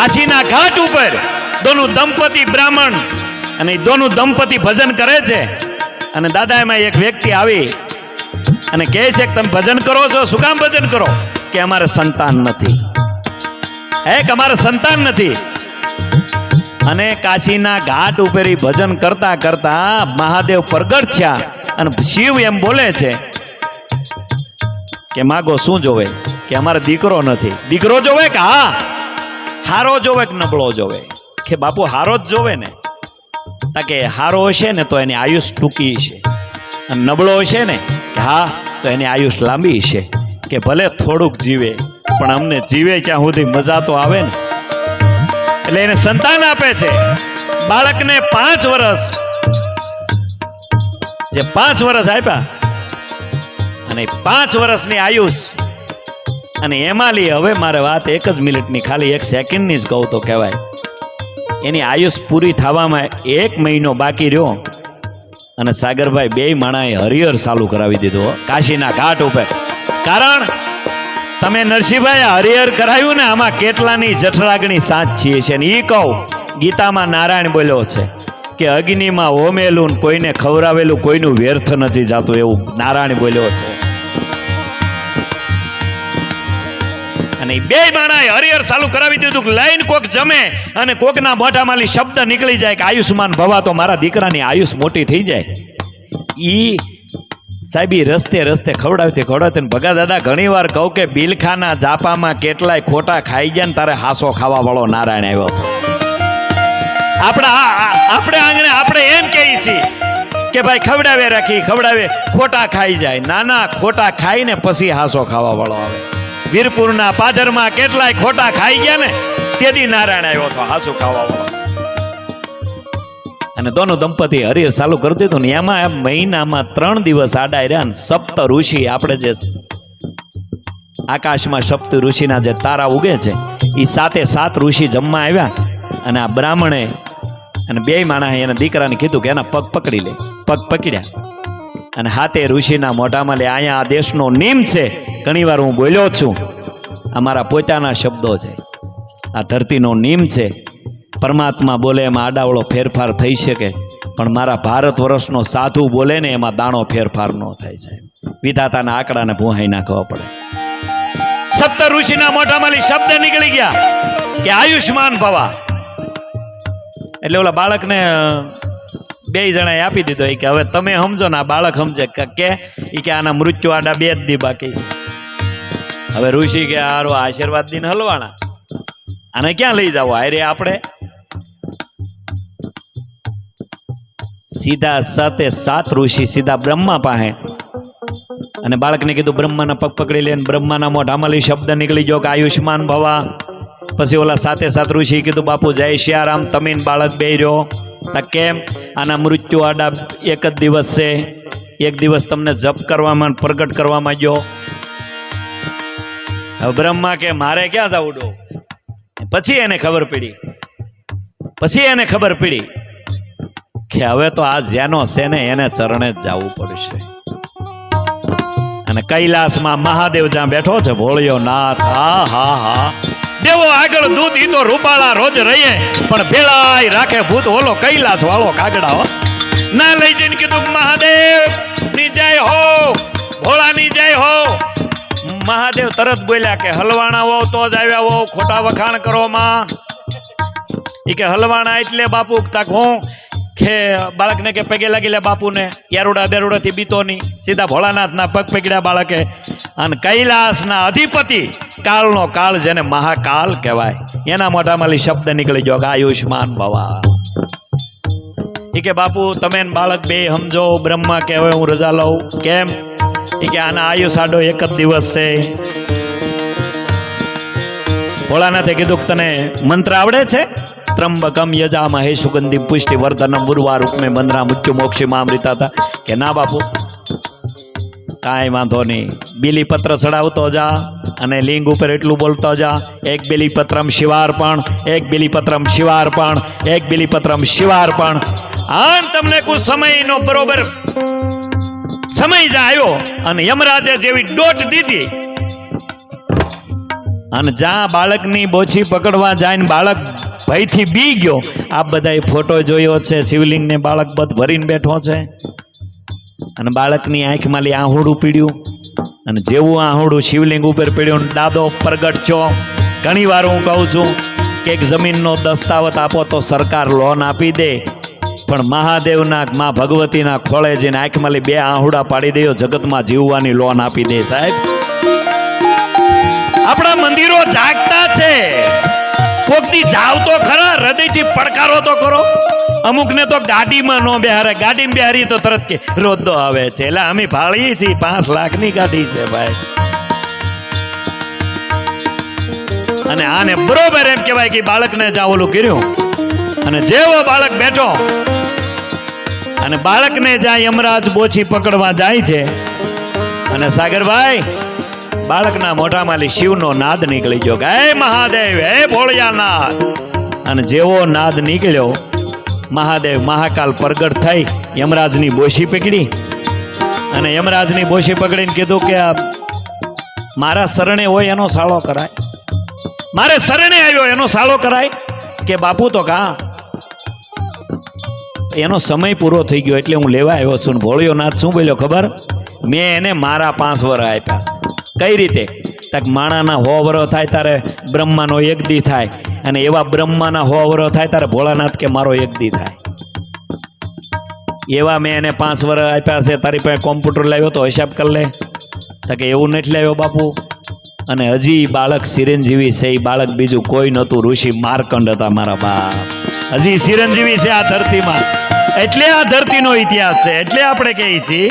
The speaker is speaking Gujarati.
કાશીના ઘાટ ઉપર દોનું દંપતી બ્રાહ્મણ અને દોનું દંપતી ભજન કરે છે. અને દાદા એમાં એક વ્યક્તિ આવી અને કહે છે કે તમે ભજન કરો છો? શું કામ ભજન કરો? કે અમારે સંતાન નથી. હે, કે અમારે સંતાન નથી? અને કાશીના ઘાટ ઉપર ભજન કરતા કરતા મહાદેવ પ્રગટ થયા અને શિવ એમ બોલે છે કે માગો શું જોવે? કે અમારે દીકરો નથી. દીકરો જોવે કે હા હારો જોવે કે નબળો જોવે? કે બાપુ હારો જ જોવે ને? તાકે હારો હશે ને તો એની આયુષ ટૂંકી છે નબળો હશે ને હા, તો એની આયુષ લાંબી છે કે ભલે થોડુંક જીવે, પણ અમને જીવે ક્યાં સુધી મજા તો આવે ને? એટલે એને સંતાન આપે છે. બાળકને પાંચ વર્ષ જે પાંચ વર્ષ આપ્યા, અને પાંચ વર્ષની આયુષ અને એમાં લઈ હવે મારે વાત એક જ મિનિટની, ખાલી એક સેકન્ડની જ કહું તો કહેવાય. એની આયુષ પૂરી થવામાં એક મહિનો બાકી રહ્યો અને સાગરભાઈ બે માણાએ હરિહર ચાલુ કરાવી દીધો કાશીના ઘાટ ઉપર. કારણ તમે નરસિંહભાઈ હરિહર કરાવ્યું ને, આમાં કેટલાની જઠરાગણી સાચી છે ને એ કહું. ગીતામાં નારાયણ બોલ્યો છે કે અગ્નિમાં હોમેલું કોઈને ખવડાવેલું કોઈનું વ્યર્થ નથી જાતું એવું નારાયણ બોલ્યો છે. અને બે માણાએ હરિહર ચાલુ કરાવી દીધું કે લાઈન કોક જમે અને કોકના મોઢામાંથી શબ્દ નીકળી જાય કે આયુષ્માન ભવા તો મારા દીકરાની આયુષ મોટી થઈ જાય. ઈ સાહેબ રસ્તે રસ્તે ખવડાવતી ખવડાવતી ભગા દાદા ઘણી વાર કહું કે બિલખાના જાપામાં કેટલાય ખોટા ખાઈ ગયા ને તારે હાસો ખાવા વાળો નારાયણ આવ્યો આપણે આપણે આંગણે આપણે એમ કહીએ છીએ કે ભાઈ ખવડાવે રાખી, ખવડાવે, ખોટા ખાઈ જાય. ના ના ખોટા ખાઈને પછી હાસો ખાવા વાળો આવે. વીરપુરના પાદરમાં કેટલાય ખોટા ખાઈ ગયા ને તેથી નારાયણ આવ્યો હતો હાસુ ખાવા અને દોનું દંપતી હરિહર ચાલુ કરી દીધું ને, એમાં મહિનામાં ત્રણ દિવસ આડા રહ્યા ને, સપ્ત ઋષિ આપણે જે આકાશમાં સપ્ત ઋષિના જે તારા ઉગે છે એ સાથે સાત ઋષિ જમવા આવ્યા અને આ બ્રાહ્મણે અને બે માણસે એના દીકરાને કીધું કે એના પગ પકડી લે, પગ પકડ્યા. અને હાથે ઋષિના મોઢામાં લે, અહીંયા આ દેશનો નિયમ છે. ઘણીવાર હું બોલ્યો છું આ મારા પોતાના શબ્દો છે. આ ધરતીનો નિયમ છે. પરમાત્મા બોલે એમાં આડાવળો ફેરફાર થઈ શકે, પણ મારા ભારત વર્ષનો સાધુ બોલે ને એમાં દાણો ફેરફાર ન થાય છે. વિધાતાના આંકડાને ભૂહાઈ નાખવા પડે. સપ્ત ઋષિના મોઢામાંથી શબ્દ નીકળી ગયા કે આયુષ્માન ભવા. એટલે ઓલા બાળકને બે જણાએ આપી દીધો કે હવે તમે સમજો ને આ બાળક સમજે કે એ કે આના મૃત્યુ આડા બે જ દી બાકી છે. હવે ઋષિ કે હારો આશીર્વાદ દિન હલવાના. આને ક્યાં લઈ જાવ? હારે આપણે. સીધા સાતે સાત ઋષિ સીધા બ્રહ્મા પાસે. અને બાળકને કીધું, બ્રહ્માના પગ પકડી લે બ્રહ્માના મોઢામાં લઈ શબ્દ નીકળી ગયો કે આયુષ્માન ભવા. પછી ઓલા સાતે સાત ઋષિ કીધું, બાપુ જય સિયારામ તમે ને બાળક બે રહ્યો તા કેમ આના મૃત્યુ આડા એક જ દિવસ છે એક દિવસ તમને જપ કરવામાં, પ્રગટ કરવામાં ગયો. બ્રહ્મા કે, મારે ક્યાં જવું ડો? પછી એને ખબર પડી. પછી એને ખબર પડી કે હવે તો આ જેનો છે ને, એને ચરણે જ જવું પડશે. અને કૈલાસમાં મહાદેવ જ્યાં બેઠો છે, ભોળિયો નાથ, હા હા હા. દેવો આગળ દૂધ, ઈ તો રૂપાળા રોજ રહીએ. પણ ભેળાય રાખે ભૂત, ઓલો કૈલાસ વાળો કાગડા, હો. ના લઈ જઈને કીધું, મહાદેવ, ની જય હો. ભોળાની જય હો. મહાદેવ તરત બોલ્યા કે, હલવાણા હોવ તો જ આવ્યા હોવ ખોટા વખાણ કરો માં. એ કે, હલવાણા એટલે બાપુ, તાક હું કે બાળકને કે પગે લાગી લે બાપુને, યારુડા બેરુડાથી બીતો સીધા ભોળાનાથના પગ પકડ્યા બાળકે. અને કૈલાસના અધિપતિ કાળનો કાળ જેને મહાકાલ કહેવાય. એના મોઢામાંથી શબ્દ નીકળી ગયો કે આયુષ્માન ભવા. એ કે બાપુ, તમે બાળક બે સમજો, બ્રહ્મા કે હવે હું રજા લઉં. કેમ? એ કે આના આયુ સાડો એક જ દિવસ છે. ભોળાનાથે કીધું તને મંત્ર આવડે છે? ત્રંબકમ યજામહે સુગંધિ પુષ્ટિ વર્ધનમ રૂપમે બંધના મુચ્ચુ મોક્ષીમાં અમૃતા હતા કે ના બાપુ કાંઈ વાંધો નહીં બીલીપત્ર ચડાવતો જા અને લિંગ ઉપર એટલું બોલતો જા એક બીલીપત્રમ શિવાર્પણ એક બીલીપત્રમ શિવાર્પણ એક બીલીપત્રમ શિવાર્પણ આન તમને કુછ સમયનો બરોબર સમય જ આવ્યો અને યમરાજે જેવી ડોટ દીધી અને જ્યાં બાળકની બોછી પકડવા જાય ને બાળક ભયથી બી ગયો. આ બધાય ફોટો જોયો છે, શિવલિંગને બાળક બધ ભરીને બેઠો છે. અને બાળકની આંખમાં લી આહુડું પીડ્યું. અને જેવું આહુડું શિવલિંગ ઉપર પીડ્યું દાદો પ્રગટ છો ઘણી વાર હું કહું છું કે એક જમીનનો દસ્તાવત આપો તો સરકાર લોન આપી દે. પણ મહાદેવના, મા ભગવતીના ખોળે જઈને આંખમાં લી બે આહુડા પાડી દેયો, જગતમાં જીવવાની લોન આપી દે સાહેબ. આપણા મંદિરો જાગતા છે. કોકથી જાવ તો ખરા, હૃદયથી પડકારો તો કરો. અમુકને તો ગાડીમાં નો બેહારે, ગાડીમાં બેહારી તો તરત કે રોદો આવે છે. એટલે અમે ભાળીએ છીએ, પાંચ લાખની ગાડી છે ભાઈ. અને આને બરોબર એમ કહેવાય કે બાળકને જ્યાં ઓલું કર્યું. અને જેવો બાળક બેઠો, અને બાળકને જ્યાં યમરાજ બોછી પકડવા જાય છે. અને સાગરભાઈ બાળકના મોઢામાંથી શિવનો નાદ નીકળી ગયો હે મહાદેવ, હે ભોળિયાનાથ. અને જેવો નાદ નીકળ્યો, મહાદેવ મહાકાલ પ્રગટ થઈ, યમરાજની બોશી પકડી. અને યમરાજની બોશી પકડીને કીધું કે મારા શરણે હોય એનો સાળો કરાય. મારે શરણે આવ્યો એનો સાળો કરાય? કે, બાપુ, તો કા? એનો સમય પૂરો થઈ ગયો એટલે હું લેવા આવ્યો છું ભોળિયો નાથ શું બોલ્યો ખબર? મેં એને મારા પાંચ વર આપ્યા કઈ રીતે? તક માણાના હોવરો થાય તારે બ્રહ્માનો એક દી થાય. અને એવા બ્રહ્માના હોવરો થાય તારે ભોળાનાથ કે મારો એક દી થાય. એવા મેં એને પાંચ વર્ષ આપ્યા છે, તારી પાસે કોમ્પ્યુટર લાવ્યો તો હિસાબ કરી લે. તો કે એવું નથી લાવ્યો બાપુ. અને હજી બાળક સિરંજીવી છે, એ બાળક બીજું કોઈ નહોતું. ઋષિ માર્કંડ હતા મારા બાપ. હજી સિરંજીવી છે આ ધરતીમાં. એટલે આ ધરતીનો ઇતિહાસ છે. એટલે આપણે કહીએ છીએ